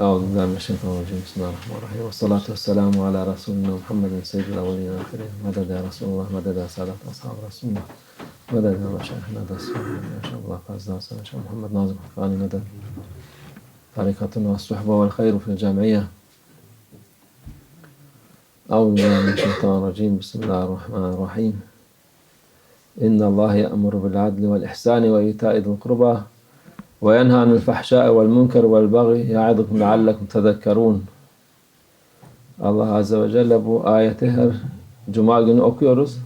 أعوذ بالله من الشيطان الرجيم. بسم الله الرحمن الرحيم. والصلاة والسلام على رسولنا محمد سيد الأولين والآخرين مدد يا رسول الله مدد يا سادة أصحاب رسول الله. مدد يا مشايخنا دستور يا شيخ الله فاز ناصر شيخ محمد ناظم حقاني مدد. طريقتنا والصحبة والخير في الجامعية. أعوذ بالله من الشيطان الرجيم. بسم الله الرحمن الرحيم. إن الله يأمر بالعدل والإحسان وإيتاء ذي القربى وينهى عن الفحشاء والمنكر والبغي يعظكم لعلكم تذكرون Allah Azze ve Celle bu ayeti her Cuma günü okuyoruz.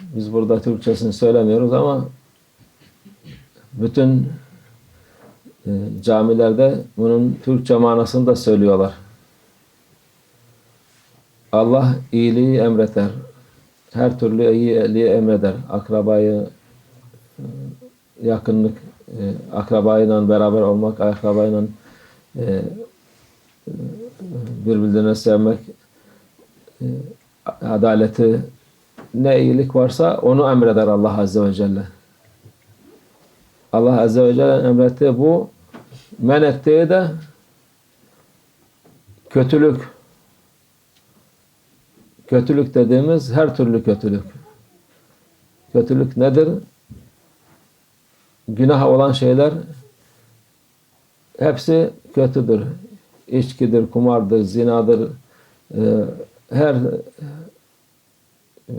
Biz burada Türkçesini söylemiyoruz ama bütün e, camilerde bunun Türkçe manasını da söylüyorlar. Allah iyiliği emreder. Her türlü iyiliği emreder. Akrabayı, e, yakınlık, e, akrabayla beraber olmak, akrabayla e, birbirlerine sevmek, e, adaleti, ne iyilik varsa onu emreder Allah Azze ve Celle. Allah Azze ve Celle emrettiği bu, men ettiği de kötülük. Kötülük dediğimiz her türlü kötülük. Kötülük nedir? Günah olan şeyler hepsi kötüdür. İçkidir, kumardır, zinadır, e, her e,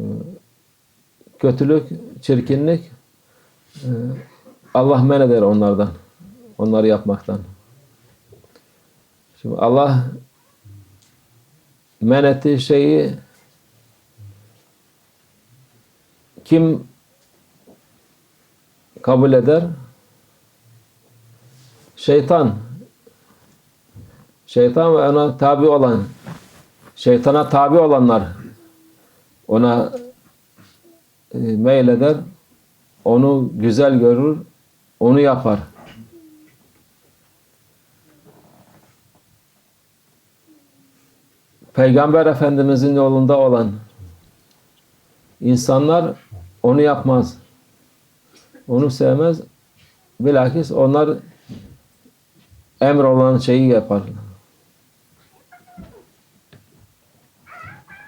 kötülük, çirkinlik e, Allah men eder onlardan. Onları yapmaktan. Şimdi Allah men ettiği şeyi kim kabul eder? Şeytan. Şeytan ve ona tabi olan, şeytana tabi olanlar ona e, meyleder, onu güzel görür, onu yapar. Peygamber Efendimizin yolunda olan insanlar onu yapmaz. Onu sevmez. Bilakis onlar emir olan şeyi yapar.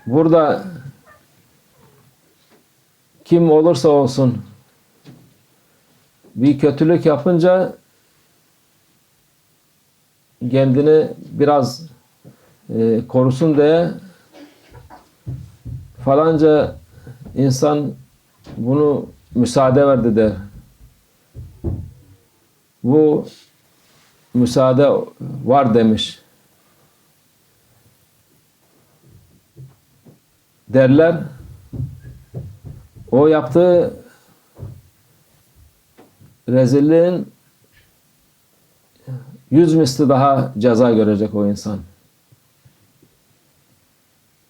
Burada kim olursa olsun bir kötülük yapınca kendini biraz e, korusun diye falanca insan bunu müsaade verdi der. Bu müsaade var demiş. Derler. O yaptığı rezilliğin yüz misli daha ceza görecek o insan.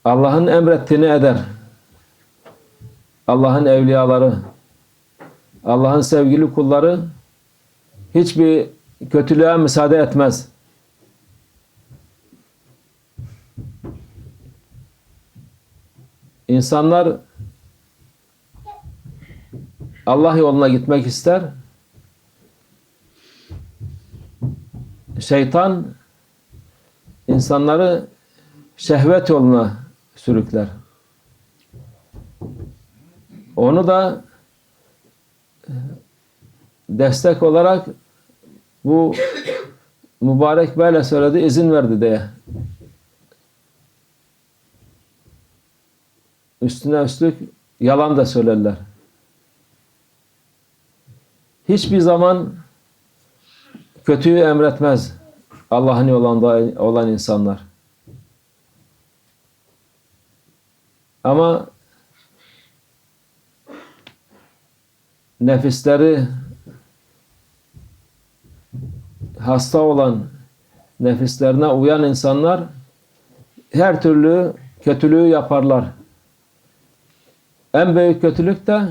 Allah'ın emrettiğini eder. Allah'ın evliyaları, Allah'ın sevgili kulları hiçbir kötülüğe müsaade etmez. İnsanlar Allah yoluna gitmek ister. Şeytan insanları şehvet yoluna sürükler. Onu da destek olarak bu mübarek böyle söyledi, izin verdi diye. Üstüne üstlük yalan da söylerler. Hiçbir zaman kötüyü emretmez Allah'ın yolunda olan insanlar. Ama nefisleri hasta olan nefislerine uyan insanlar her türlü kötülüğü yaparlar. En büyük kötülük de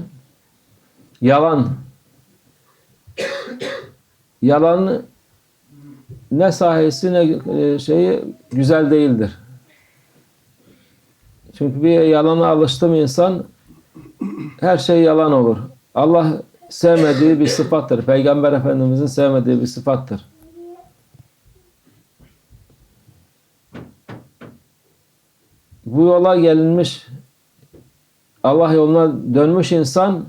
yalan. Yalan ne sahisi ne şeyi güzel değildir. Çünkü bir yalana alıştı mı insan her şey yalan olur. Allah sevmediği bir sıfattır. Peygamber Efendimizin sevmediği bir sıfattır. Bu yola gelinmiş Allah yoluna dönmüş insan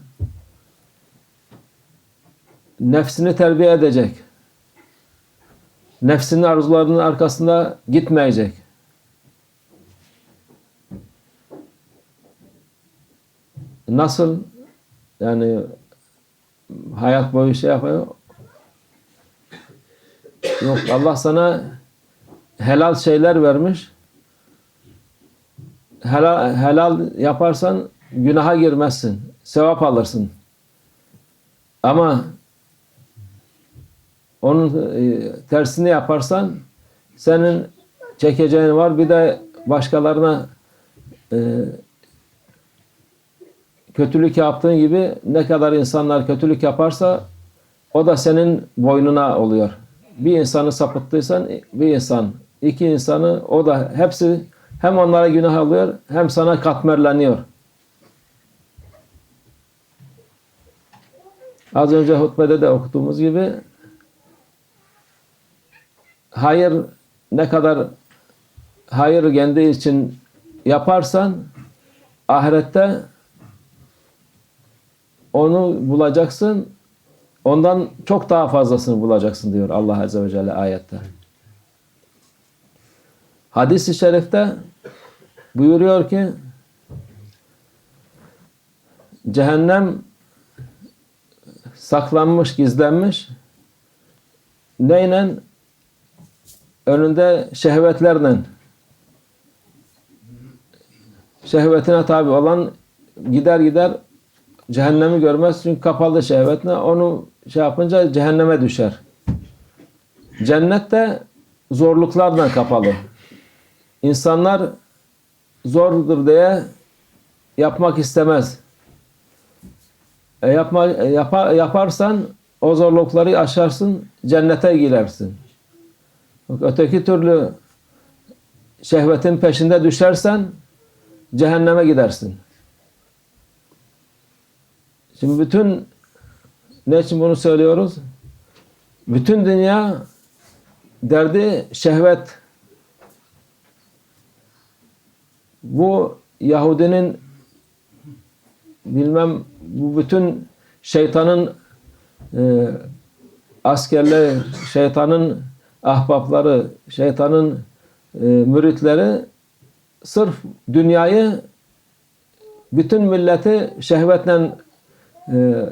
nefsini terbiye edecek. Nefsinin arzularının arkasında gitmeyecek. Nasıl yani hayat boyu şey yapıyor. Yok Allah sana helal şeyler vermiş. Helal, helal yaparsan günaha girmezsin. Sevap alırsın. Ama onun e, tersini yaparsan senin çekeceğin var. Bir de başkalarına e, kötülük yaptığın gibi ne kadar insanlar kötülük yaparsa o da senin boynuna oluyor. Bir insanı sapıttıysan bir insan, iki insanı o da hepsi hem onlara günah alıyor hem sana katmerleniyor. Az önce hutbede de okuduğumuz gibi hayır ne kadar hayır kendi için yaparsan ahirette onu bulacaksın ondan çok daha fazlasını bulacaksın diyor Allah Azze ve Celle ayette. Hadis-i şerifte buyuruyor ki cehennem saklanmış, gizlenmiş. Neyle? Önünde şehvetlerle. Şehvetine tabi olan gider gider cehennemi görmez. Çünkü kapalı şehvetle onu şey yapınca cehenneme düşer. Cennet de zorluklarla kapalı. İnsanlar zordur diye yapmak istemez. E yapma, e yapa, yaparsan o zorlukları aşarsın, cennete girersin. Öteki türlü şehvetin peşinde düşersen cehenneme gidersin. Şimdi bütün ne için bunu söylüyoruz? Bütün dünya derdi şehvet. Bu Yahudinin bilmem bu bütün şeytanın e, askerleri, şeytanın ahbapları, şeytanın e, müritleri sırf dünyayı bütün milleti şehvetle e,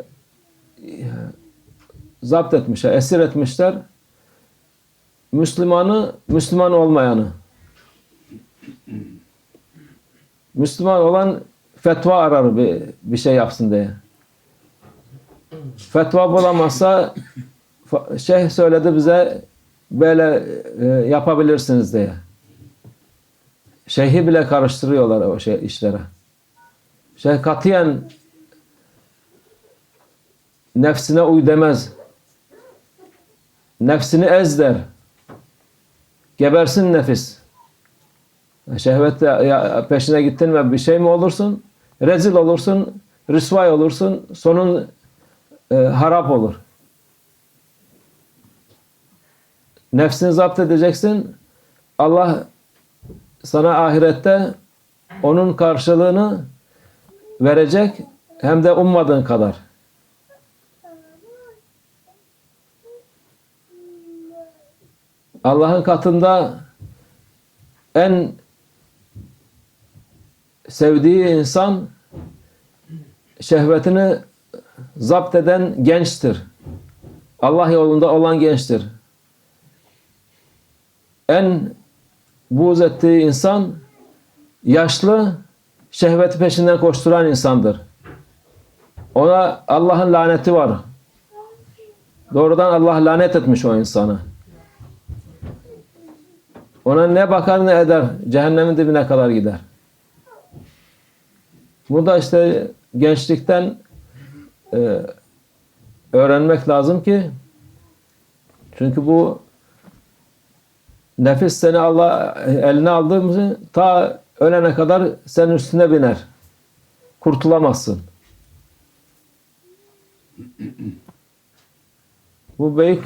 zapt etmişler, esir etmişler. Müslümanı, Müslüman olmayanı. Müslüman olan fetva arar bir, bir şey yapsın diye. Fetva bulamazsa şeyh söyledi bize böyle e, yapabilirsiniz diye. Şeyhi bile karıştırıyorlar o şey işlere. Şeyh katiyen nefsine uy demez. Nefsini ez der. Gebersin nefis. Şehvetle peşine gittin mi bir şey mi olursun? Rezil olursun, rüsvay olursun, sonun e, harap olur. Nefsini zapt edeceksin. Allah sana ahirette onun karşılığını verecek hem de ummadığın kadar. Allah'ın katında en sevdiği insan şehvetini zapt eden gençtir. Allah yolunda olan gençtir. En buğz ettiği insan yaşlı, şehveti peşinden koşturan insandır. Ona Allah'ın laneti var. Doğrudan Allah lanet etmiş o insanı. Ona ne bakar ne eder. Cehennemin dibine kadar gider. Bu da işte gençlikten e, öğrenmek lazım ki çünkü bu nefis seni Allah eline aldığımızı ta ölene kadar senin üstüne biner. Kurtulamazsın. Bu büyük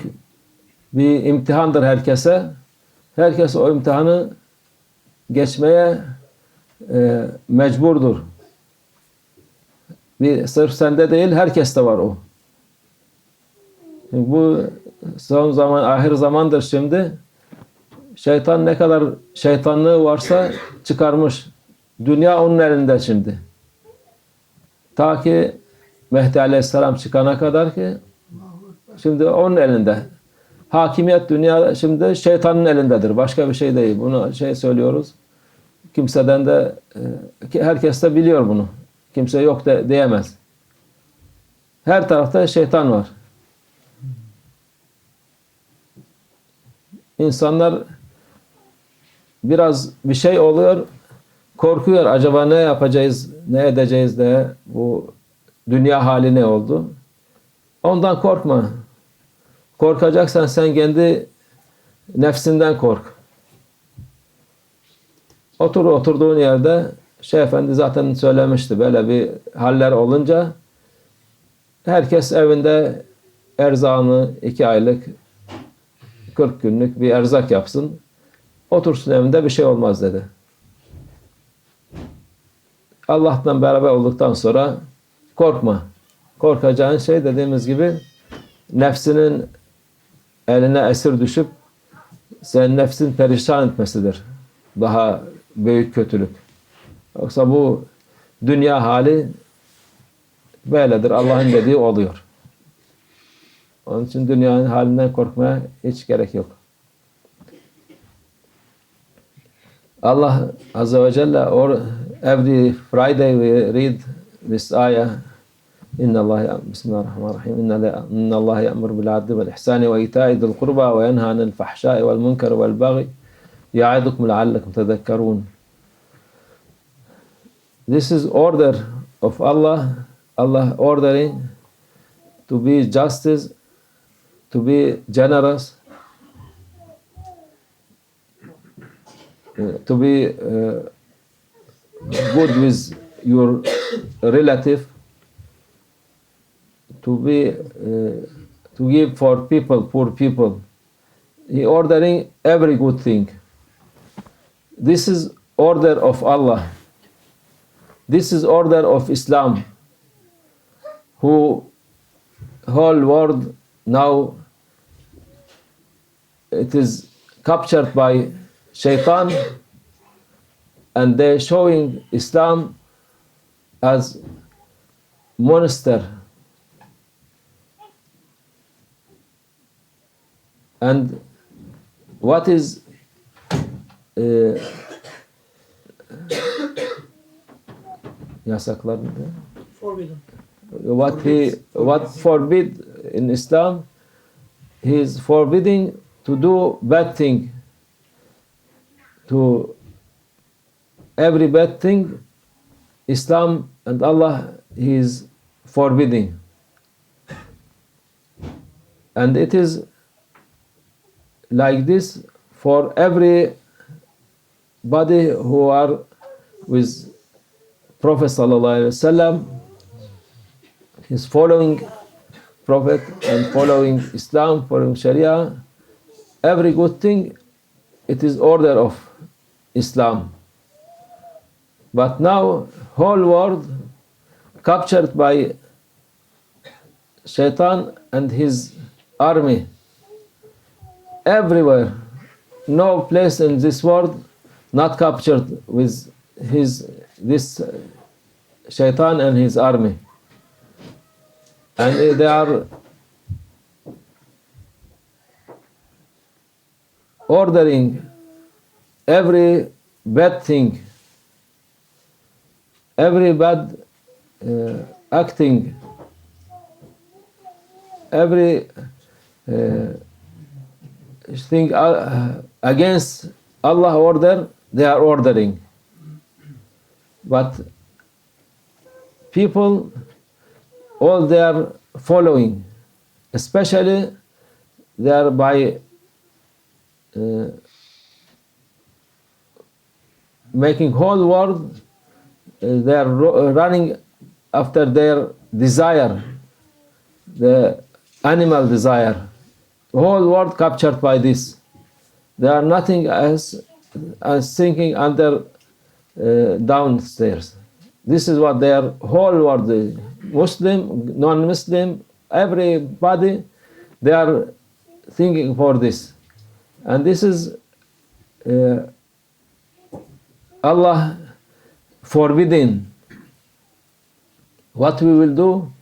bir imtihandır herkese. Herkes o imtihanı geçmeye e, mecburdur. Bir sırf sende değil herkeste var o. Bu son zaman ahir zamandır şimdi. Şeytan ne kadar şeytanlığı varsa çıkarmış. Dünya onun elinde şimdi. Ta ki Mehdi Aleyhisselam çıkana kadar ki şimdi onun elinde. Hakimiyet dünya şimdi şeytanın elindedir. Başka bir şey değil. Bunu şey söylüyoruz. Kimseden de e, herkes de biliyor bunu. Kimse yok de, diyemez. Her tarafta şeytan var. İnsanlar biraz bir şey oluyor, korkuyor. Acaba ne yapacağız, ne edeceğiz de bu dünya hali ne oldu? Ondan korkma. Korkacaksan sen kendi nefsinden kork. Otur oturduğun yerde Şeyh Efendi zaten söylemişti böyle bir haller olunca herkes evinde erzağını iki aylık 40 günlük bir erzak yapsın. Otursun evinde bir şey olmaz dedi. Allah'tan beraber olduktan sonra korkma. Korkacağın şey dediğimiz gibi nefsinin eline esir düşüp sen nefsin perişan etmesidir. Daha büyük kötülük. Yoksa bu dünya hali böyledir. Allah'ın dediği oluyor. Onun için dünyanın halinden korkmaya hiç gerek yok. Allah Azze ve Celle or every Friday we read this ayah İnna Allah Bismillahirrahmanirrahim. İnna Allah ya'mur bil adli vel ihsani ve ita'i zil kurba ve yenha anil fahşai vel munkar vel baghi. Ya'idukum leallekum tezekkerun. This is order of Allah Allah ordering to be justice to be generous uh, to be uh, good with your relative to be uh, to give for people, poor people. He ordering every good thing. This is order of Allah. This is order of Islam. Who whole world now it is captured by shaitan and they're showing Islam as monster and what is e, yasaklar ne? Forbidden. what he what forbid in Islam he is forbidding to do bad thing to every bad thing Islam and Allah he is forbidding and it is like this for every body who are with Prophet sallallahu alaihi wasallam is following Prophet and following Islam, following Sharia. Every good thing, it is order of Islam. But now, whole world captured by Shaitan and his army everywhere. No place in this world not captured with his this uh, shaitan and his army. And uh, they are ordering every bad thing, every bad uh, acting, every uh, thing uh, against Allah order, they are ordering. But people, all they are following, especially they are by uh, making whole world, uh, they are ro- running after their desire, the animal desire whole world captured by this. They are nothing as, as thinking under uh, downstairs. This is what their whole world. Muslim, non-Muslim, everybody, they are thinking for this. And this is uh, Allah forbidding what we will do.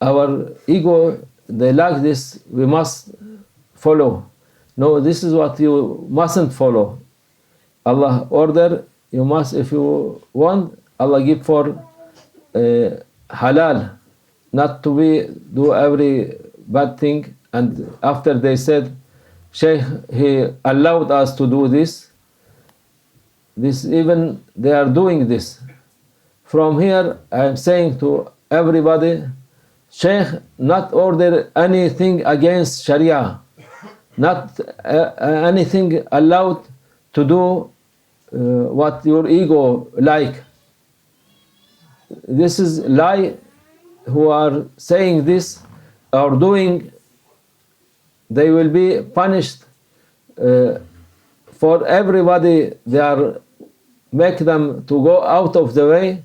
Our ego, they like this, we must follow. No, this is what you mustn't follow. Allah order, you must, if you want, Allah give for uh, halal, not to be do every bad thing. And after they said, Shaykh, he allowed us to do this. This even they are doing this. From here, I am saying to everybody, Shaykh, not order anything against Sharia, not uh, anything allowed to do what your ego like. This is lie. Who are saying this or doing, they will be punished. Uh, for everybody, they are make them to go out of the way.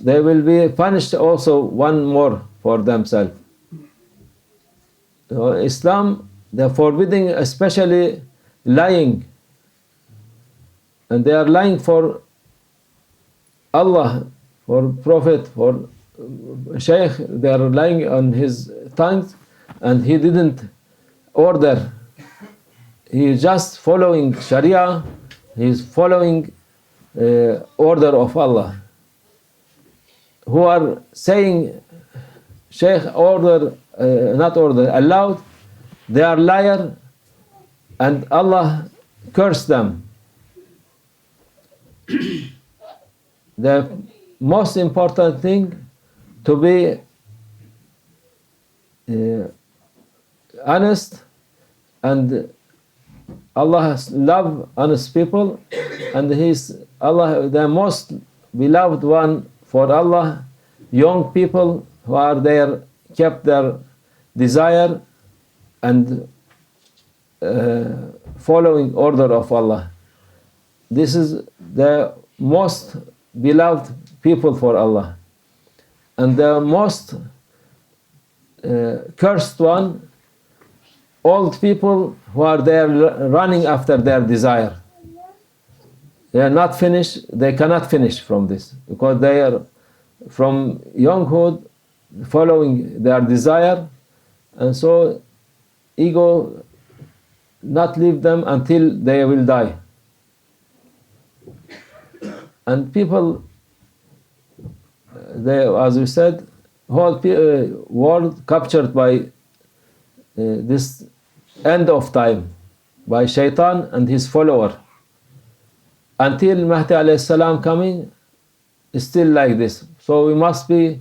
They will be punished also one more for themselves. So Islam, they are forbidding especially lying. And they are lying for Allah, for Prophet, for Shaykh. They are lying on his tongue and he didn't order. He is just following Sharia. He is following uh, order of Allah. Who are saying Shaykh order, uh, not order, allowed, they are liar and Allah cursed them. The most important thing to be uh, honest and Allah love honest people and He's Allah the most beloved one for Allah young people who are there kept their desire and uh, following order of Allah this is the most beloved people for Allah. And the most uh, cursed one old people who are there running after their desire. They are not finished they cannot finish from this because they are from younghood following their desire and so ego not leave them until they will die and people they as we said whole uh, world captured by uh, this end of time by shaitan and his follower. Until Mahdi alayhi salam coming still like this. So we must be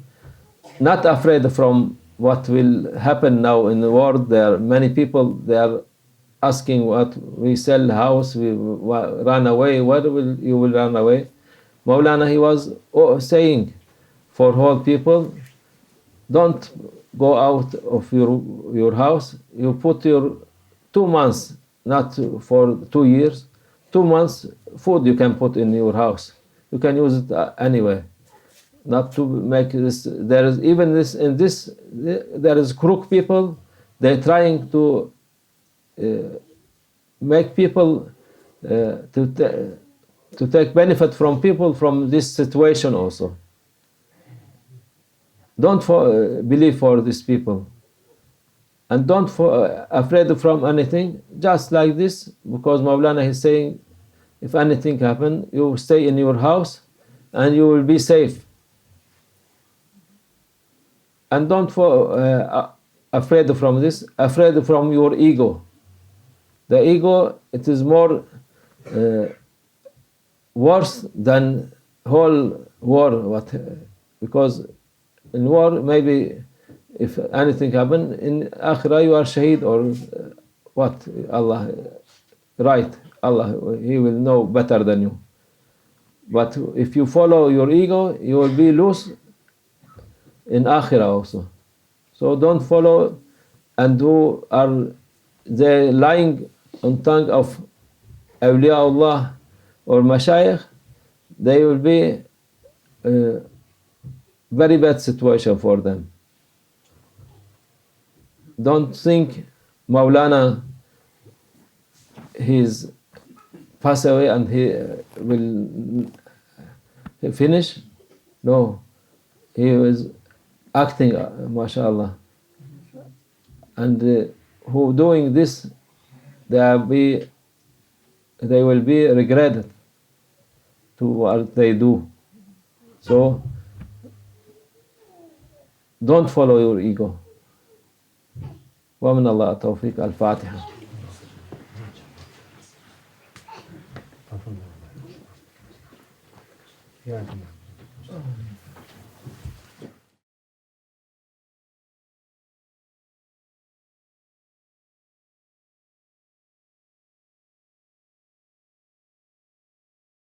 not afraid from what will happen now in the world. There are many people they are asking what we sell house we run away where will you will run away Maulana he was saying for whole people don't go out of your your house. You put your two months not for two years two months food you can put in your house. You can use it anyway. Not to make this there is even this in this there is crook people they're trying to uh, make people uh, to to take benefit from people from this situation also. Don't for, uh, believe for these people. And don't for, uh, afraid from anything. Just like this because Maulana is saying if anything happen you stay in your house and you will be safe. And don't for, uh, afraid from this. Afraid from your ego. The ego it is more uh, worse than whole war what because in war maybe if anything happen in akhirah you are shaheed or uh, what Allah right Allah he will know better than you. But if you follow your ego you will be loose in akhirah also. So don't follow and who are they lying on tongue of awliya Allah or mashayikh they will be uh, very bad situation for them. Don't think Maulana he's pass away and he uh, will he finish. No, he was acting, uh, mashallah. And uh, who doing this, they will be, they will be regretted to what they do. So don't follow your ego. ومن الله التوفيق الفاتحة Ya.